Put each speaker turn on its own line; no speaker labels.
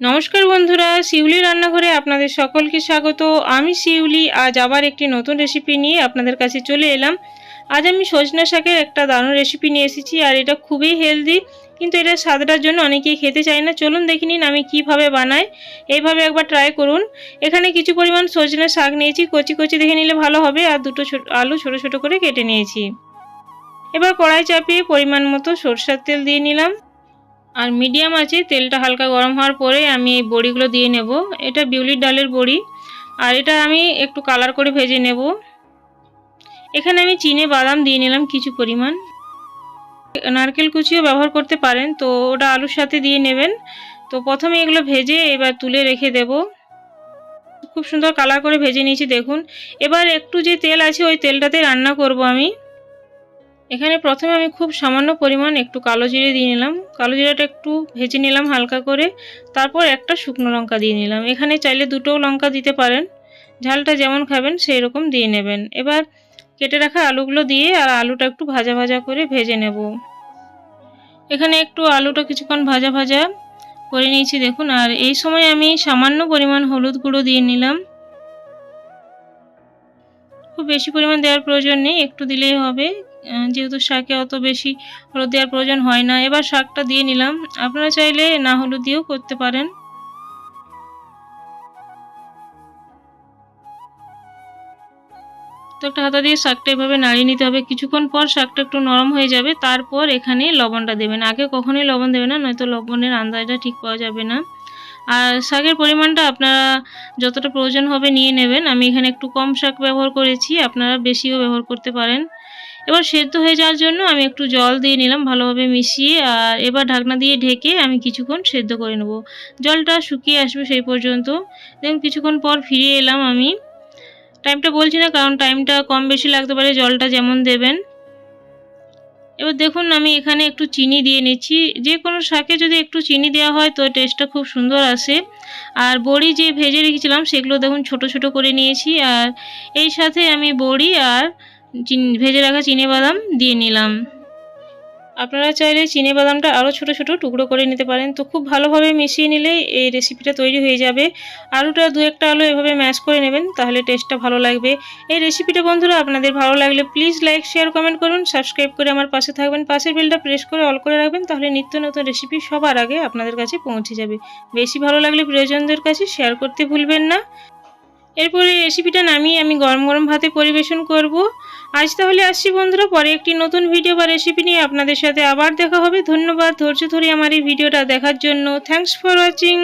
নমস্কার বন্ধুরা, শিউলি রান্নাঘরে আপনাদের সকলকে স্বাগত। আমি শিউলি, আজ আবার একটি নতুন রেসিপি নিয়ে আপনাদের কাছে চলে এলাম। আজ আমি সজনা শাকের একটা দারুণ রেসিপি নিয়ে এসেছি, আর এটা খুবই হেলদি কিন্তু এটা স্বাদটার জন্য অনেকেই খেতে চায় না। চলুন দেখে নিন আমি কীভাবে বানাই। এইভাবে একবার ট্রাই করুন। এখানে কিছু পরিমাণ সজনা শাক নিয়েছি, কচি কচি দেখে নিলে ভালো হবে, আর দুটো আলু ছোট ছোট করে কেটে নিয়েছি। এবার কড়াই চাপিয়ে পরিমাণ মতো সরষের তেল দিয়ে নিলাম। আর মিডিয়াম আছে, তেলটা হালকা গরম হওয়ার পরে আমি এই বড়িগুলো দিয়ে নেব। এটা বিউলির ডালের বড়ি। আর এটা আমি একটু কালার করে ভেজে নেব। এখানে আমি চিনে বাদাম দিয়ে নিলাম কিছু পরিমাণ। নারকেল কুচিও ব্যবহার করতে পারেন, তো ওটা আলুর সাথে দিয়ে নেবেন। তো প্রথমে এগুলো ভেজে এবার তুলে রেখে দেব। খুব সুন্দর কালার করে ভেজে নিয়েছি, দেখুন। এবার একটু যে তেল আছে, ওই তেলটাতে রান্না করব আমি। এখানে প্রথমে আমি খুব সামান্য পরিমাণ একটু কালো জিরে দিয়ে নিলাম। কালো জিরাটা একটু ভেজে নিলাম হালকা করে। তারপর একটা শুকনো লঙ্কা দিয়ে নিলাম। এখানে চাইলে দুটো লঙ্কা দিতে পারেন। ঝালটা যেমন খাবেন সেই রকম দিয়ে নেবেন। এবার কেটে রাখা আলুগুলো দিয়ে আর আলুটা একটু ভাজা ভাজা করে ভেজে নেব। এখানে একটু আলুটা কিছুক্ষণ ভাজা ভাজা করে নিয়েছি দেখুন। আর এই সময় আমি সামান্য পরিমাণ হলুদ গুঁড়ো দিয়ে নিলাম। খুব বেশি পরিমাণ দেওয়ার প্রয়োজন নেই। একটু দিলেই হবে। যেহেতু শাকে অত বেশি হলুদ দেওয়ার প্রয়োজন হয় না। এবার শাকটা দিয়ে নিলাম। আপনারা চাইলে না হলুদ দিয়েও করতে পারেন। তো একটা হাতা দিয়ে শাকটা এভাবে নাড়িয়ে নিতে হবে। কিছুক্ষণ পর শাকটা একটু নরম হয়ে যাবে। তারপর এখানে লবণটা দেবেন। আগে কখনোই লবণ দেবে না, নয়তো লবণের আন্দাজটা ঠিক পাওয়া যাবে না। আর শাকের পরিমাণটা আপনারা যতটা প্রয়োজন হবে নিয়ে নেবেন। আমি এখানে একটু কম শাক ব্যবহার করেছি। আপনারা বেশিও ব্যবহার করতে পারেন। এবার সেদ্ধ হয়ে যাওয়ার জন্য আমি একটু জল দিয়ে নিলাম ভালোভাবে মিশিয়ে, আর এবার ঢাকনা দিয়ে ঢেকে আমি কিছুক্ষণ সেদ্ধ করে নেব। জলটা শুকিয়ে আসবে সেই পর্যন্ত। দেখুন কিছুক্ষণ পর ফিরে এলাম আমি। টাইমটা বলছি না, কারণ টাইমটা কম বেশি লাগতে পারে, জলটা যেমন দেবেন। এবার দেখুন, আমি এখানে একটু চিনি দিয়ে নিচ্ছি। যে কোনো শাকে যদি একটু চিনি দেওয়া হয়, তো টেস্টটা খুব সুন্দর আসে। আর বড়ি যে ভেজে রেখেছিলাম, সেগুলো দেখুন ছোট ছোট করে নিয়েছি। আর এই সাথে আমি বড়ি আর ভেজে রাখা চিনে বাদাম দিয়ে নিলাম। আপনারা চাইলে চিনে বাদামটা আরও ছোট ছোট টুকরো করে নিতে পারেন। তো খুব ভালোভাবে মিশিয়ে নিলে এই রেসিপিটা তৈরি হয়ে যাবে। আলুটা দু একটা আলু এভাবে ম্যাশ করে নেবেন, তাহলে টেস্টটা ভালো লাগবে। এই রেসিপিটা বন্ধুরা আপনাদের ভালো লাগলে প্লিজ লাইক শেয়ার কমেন্ট করুন। সাবস্ক্রাইব করে আমার পাশে থাকবেন। পাশের বেলটা প্রেস করে অল করে রাখবেন, তাহলে নিত্য নতুন রেসিপি সবার আগে আপনাদের কাছে পৌঁছে যাবে। বেশি ভালো লাগলে প্রিয়জনদের কাছে শেয়ার করতে ভুলবেন না। এরপরে রেসিপিটা নামিয়ে আমি গরম গরম ভাতে পরিবেশন করব। আজ তাহলে আসছি বন্ধুরা, পরে একটি নতুন ভিডিও বা রেসিপি নিয়ে আপনাদের সাথে আবার দেখা হবে। ধন্যবাদ, ধৈর্য ধরে আমার এই ভিডিওটা দেখার জন্য। Thanks for watching